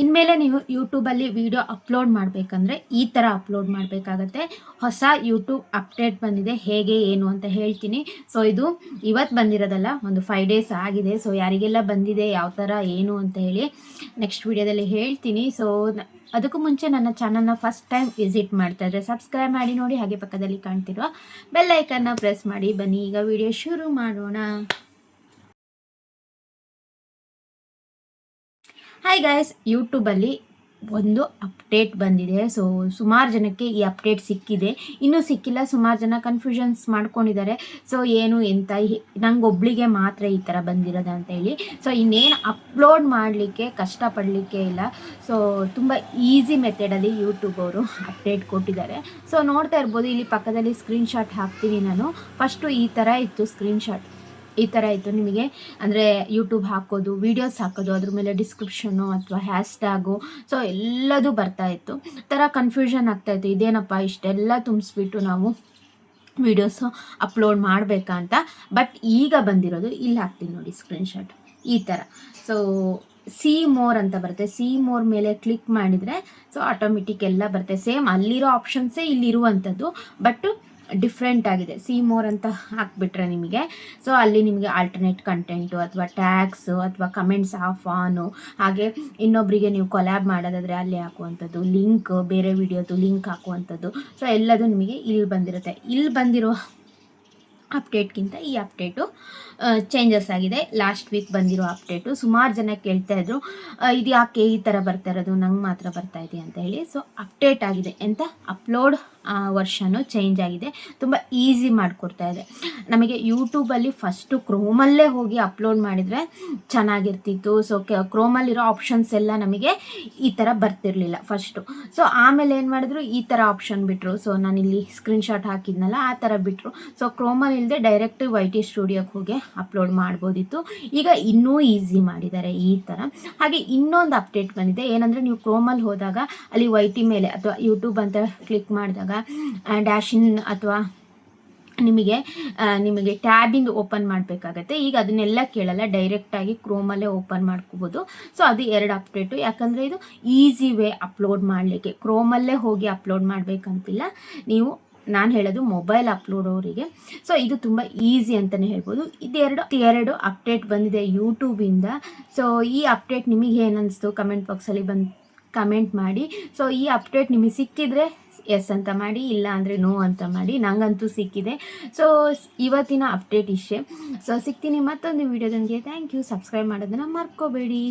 ಇನ್ಮೇಲೆ ನೀವು ಯೂಟ್ಯೂಬಲ್ಲಿ ವೀಡಿಯೋ ಅಪ್ಲೋಡ್ ಮಾಡಬೇಕಂದ್ರೆ ಈ ಥರ ಅಪ್ಲೋಡ್ ಮಾಡಬೇಕಾಗತ್ತೆ. ಹೊಸ ಯೂಟ್ಯೂಬ್ ಅಪ್ಡೇಟ್ ಬಂದಿದೆ, ಹೇಗೆ, ಏನು ಅಂತ ಹೇಳ್ತೀನಿ. ಸೊ ಇದು ಇವತ್ತು ಬಂದಿರೋದಲ್ಲ, ಒಂದು ಫೈವ್ ಡೇಸ್ ಆಗಿದೆ. ಸೊ ಯಾರಿಗೆಲ್ಲ ಬಂದಿದೆ, ಯಾವ ಥರ ಏನು ಅಂತ ಹೇಳಿ ನೆಕ್ಸ್ಟ್ ವಿಡಿಯೋದಲ್ಲಿ ಹೇಳ್ತೀನಿ. ಸೊ ಅದಕ್ಕೂ ಮುಂಚೆ ನನ್ನ ಚಾನಲ್ನ ಫಸ್ಟ್ ಟೈಮ್ ವಿಸಿಟ್ ಮಾಡ್ತಾ ಇದ್ದರೆ ಸಬ್ಸ್ಕ್ರೈಬ್ ಮಾಡಿ, ನೋಡಿ, ಹಾಗೆ ಪಕ್ಕದಲ್ಲಿ ಕಾಣ್ತಿರುವ ಬೆಲ್ಲೈಕನ್ನ ಪ್ರೆಸ್ ಮಾಡಿ. ಬನ್ನಿ, ಈಗ ವಿಡಿಯೋ ಶುರು ಮಾಡೋಣ. ಹಾಯ್ ಗಾಯ್ಸ್ ಯೂಟ್ಯೂಬಲ್ಲಿ ಒಂದು ಅಪ್ಡೇಟ್ ಬಂದಿದೆ. ಸೊ ಸುಮಾರು ಜನಕ್ಕೆ ಈ ಅಪ್ಡೇಟ್ ಸಿಕ್ಕಿದೆ. ಇನ್ನೂ ಸಿಕ್ಕಿಲ್ಲ, ಸುಮಾರು ಜನ ಕನ್ಫ್ಯೂಷನ್ಸ್ ಮಾಡ್ಕೊಂಡಿದ್ದಾರೆ. ಸೊ ಏನು ಎಂತ ಒಬ್ಳಿಗೆ ಮಾತ್ರ ಈ ಥರ ಬಂದಿರೋದು ಅಂತ ಹೇಳಿ. ಸೊ ಇನ್ನೇನು ಅಪ್ಲೋಡ್ ಮಾಡಲಿಕ್ಕೆ ಕಷ್ಟಪಡಲಿಕ್ಕೆ ಇಲ್ಲ. ಸೊ ತುಂಬ ಈಸಿ ಮೆಥಡಲ್ಲಿ ಯೂಟ್ಯೂಬ್ ಅವರು ಅಪ್ಡೇಟ್ ಕೊಟ್ಟಿದ್ದಾರೆ. ಸೊ ನೋಡ್ತಾ ಇರ್ಬೋದು, ಇಲ್ಲಿ ಪಕ್ಕದಲ್ಲಿ ಸ್ಕ್ರೀನ್ಶಾಟ್ ಹಾಕ್ತೀನಿ ನಾನು. ಫಸ್ಟು ಈ ಥರ ಇತ್ತು ಸ್ಕ್ರೀನ್ಶಾಟ್ ಈ ಥರ ಇತ್ತು ನಿಮಗೆ. ಅಂದರೆ ಯೂಟ್ಯೂಬ್ ಹಾಕೋದು ವೀಡಿಯೋಸ್ ಹಾಕೋದು, ಅದ್ರ ಮೇಲೆ ಡಿಸ್ಕ್ರಿಪ್ಷನ್ನು ಅಥವಾ ಹ್ಯಾಶ್ ಟ್ಯಾಗು ಸೊ ಎಲ್ಲದೂ ಬರ್ತಾ ಇತ್ತು. ಥರ ಕನ್ಫ್ಯೂಷನ್ ಆಗ್ತಾಯಿತ್ತು ಇದೇನಪ್ಪ, ಇಷ್ಟೆಲ್ಲ ತುಂಬಿಸ್ಬಿಟ್ಟು ನಾವು ವೀಡಿಯೋಸು ಅಪ್ಲೋಡ್ ಮಾಡಬೇಕಾ ಅಂತ. ಬಟ್ ಈಗ ಬಂದಿರೋದು, ಇಲ್ಲಿ ಹಾಕ್ತೀನಿ ನೋಡಿ ಸ್ಕ್ರೀನ್ಶಾಟ್ ಈ ಥರ ಸೊ ಸಿ ಮೋರ್ ಅಂತ ಬರುತ್ತೆ. ಸಿ ಮೋರ್ ಮೇಲೆ ಕ್ಲಿಕ್ ಮಾಡಿದರೆ ಸೊ ಆಟೋಮೆಟಿಕ್ ಎಲ್ಲ ಬರುತ್ತೆ. ಸೇಮ್ ಅಲ್ಲಿರೋ ಆಪ್ಷನ್ಸೇ ಇಲ್ಲಿರುವಂಥದ್ದು ಬಟ್ ಡಿಫ್ರೆಂಟ್ ಆಗಿದೆ. ಸಿ ಮೋರ್ ಅಂತ ಹಾಕ್ಬಿಟ್ರೆ ನಿಮಗೆ. ಸೊ ಅಲ್ಲಿ ನಿಮಗೆ ಆಲ್ಟರ್ನೇಟ್ ಕಂಟೆಂಟು ಅಥವಾ ಟ್ಯಾಕ್ಸು ಅಥವಾ ಕಮೆಂಟ್ಸ್ ಆಫ್ ಆನು ಹಾಗೆ ಇನ್ನೊಬ್ಬರಿಗೆ ನೀವು ಕೊಲ್ಯಾಬ್ ಮಾಡೋದಾದರೆ ಅಲ್ಲಿ ಹಾಕುವಂಥದ್ದು ಲಿಂಕ್ ಬೇರೆ ವಿಡಿಯೋದು ಲಿಂಕ್ ಹಾಕುವಂಥದ್ದು. ಸೊ ಎಲ್ಲದು ನಿಮಗೆ ಇಲ್ಲಿ ಬಂದಿರುತ್ತೆ. ಇಲ್ಲಿ ಬಂದಿರೋ ಅಪ್ಡೇಟ್ಗಿಂತ ಈ ಅಪ್ಡೇಟು ಚೇಂಜಸ್ ಆಗಿದೆ. ಲಾಸ್ಟ್ ವೀಕ್ ಬಂದಿರೋ ಅಪ್ಡೇಟು. ಸುಮಾರು ಜನ ಕೇಳ್ತಾ ಇದ್ರು ಇದು ಯಾಕೆ ಈ ಥರ ಬರ್ತಾ ಇರೋದು, ನಂಗೆ ಮಾತ್ರ ಬರ್ತಾ ಇದೆ ಅಂತ ಹೇಳಿ. ಸೊ ಅಪ್ಡೇಟ್ ಆಗಿದೆ ಅಂತ ಅಪ್ಲೋಡ್ ವರ್ಷನು ಚೇಂಜ್ ಆಗಿದೆ. ತುಂಬ ಈಸಿ ಮಾಡಿಕೊಡ್ತಾ ಇದೆ. ನಮಗೆ ಯೂಟ್ಯೂಬಲ್ಲಿ ಫಸ್ಟು ಕ್ರೋಮಲ್ಲೇ ಹೋಗಿ ಅಪ್ಲೋಡ್ ಮಾಡಿದರೆ ಚೆನ್ನಾಗಿರ್ತಿತ್ತು. ಸೊ ಕ್ರೋಮಲ್ಲಿರೋ ಆಪ್ಷನ್ಸ್ ಎಲ್ಲ ನಮಗೆ ಈ ಥರ ಬರ್ತಿರಲಿಲ್ಲ ಫಸ್ಟು ಸೊ ಆಮೇಲೆ ಏನು ಮಾಡಿದ್ರು? ಈ ಥರ ಆಪ್ಷನ್ ಬಿಟ್ಟರು ಸೊ ನಾನಿಲ್ಲಿ ಸ್ಕ್ರೀನ್ಶಾಟ್ ಹಾಕಿದ್ನಲ್ಲ, ಆ ಥರ ಬಿಟ್ಟರು ಸೊ ಕ್ರೋಮಲ್ಲಿ ಇಲ್ಲದೆ ಡೈರೆಕ್ಟ್ ವೈ ಟಿ ಸ್ಟುಡಿಯೋಕ್ಕೆ ಹೋಗಿ ಅಪ್ಲೋಡ್ ಮಾಡ್ಬೋದಿತ್ತು. ಈಗ ಇನ್ನೂ ಈಸಿ ಮಾಡಿದ್ದಾರೆ ಈ ಥರ ಹಾಗೆ ಇನ್ನೊಂದು ಅಪ್ಡೇಟ್ ಬಂದಿದೆ. ಏನಂದರೆ ನೀವು ಕ್ರೋಮಲ್ಲಿ ಹೋದಾಗ ಅಲ್ಲಿ ವೈ ಟಿ ಮೇಲೆ ಅಥವಾ ಯೂಟ್ಯೂಬ್ ಅಂತ ಕ್ಲಿಕ್ ಮಾಡಿದಾಗ ಡ್ಯಾಶಿನ್ ಅಥವಾ ನಿಮಗೆ ನಿಮಗೆ ಟ್ಯಾಬಿಂದ ಓಪನ್ ಮಾಡಬೇಕಾಗತ್ತೆ. ಈಗ ಅದನ್ನೆಲ್ಲ ಕೇಳಲ್ಲ ಡೈರೆಕ್ಟಾಗಿ ಕ್ರೋಮಲ್ಲೇ ಓಪನ್ ಮಾಡ್ಕೋಬೋದು. ಸೊ ಅದು ಎರಡು ಅಪ್ಡೇಟು ಯಾಕಂದರೆ ಇದು ಈಸಿ ವೇ ಅಪ್ಲೋಡ್ ಮಾಡಲಿಕ್ಕೆ. ಕ್ರೋಮಲ್ಲೇ ಹೋಗಿ ಅಪ್ಲೋಡ್ ಮಾಡಬೇಕಂತಿಲ್ಲ. ನೀವು ನಾನು ಹೇಳೋದು ಮೊಬೈಲ್ ಅಪ್ಲೋಡ್ ಅವರಿಗೆ. ಸೊ ಇದು ತುಂಬ ಈಸಿ ಅಂತಲೇ ಹೇಳ್ಬೋದು. ಇದೆರಡು ಎರಡು ಅಪ್ಡೇಟ್ ಬಂದಿದೆ ಯೂಟ್ಯೂಬಿಂದ ಸೊ ಈ ಅಪ್ಡೇಟ್ ನಿಮಗೆ ಏನನ್ನಿಸ್ತು ಕಮೆಂಟ್ ಬಾಕ್ಸಲ್ಲಿ ಬಂದು ಕಮೆಂಟ್ ಮಾಡಿ. ಸೊ ಈ ಅಪ್ಡೇಟ್ ನಿಮಗೆ ಸಿಕ್ಕಿದ್ರೆ ಎಸ್ ಅಂತ ಮಾಡಿ, ಇಲ್ಲ ಅಂದರೆ ನೋ ಅಂತ ಮಾಡಿ. ನಂಗಂತೂ ಸಿಕ್ಕಿದೆ. ಸೊ ಇವತ್ತಿನ ಅಪ್ಡೇಟ್ ಇಷ್ಟೇ. ಸೊ ಸಿಗ್ತೀನಿ ಮತ್ತೊಂದು ವೀಡಿಯೋದೊಂದಿಗೆ ಥ್ಯಾಂಕ್ ಯು ಸಬ್ಸ್ಕ್ರೈಬ್ ಮಾಡೋದನ್ನು ಮರ್ಕೋಬೇಡಿ.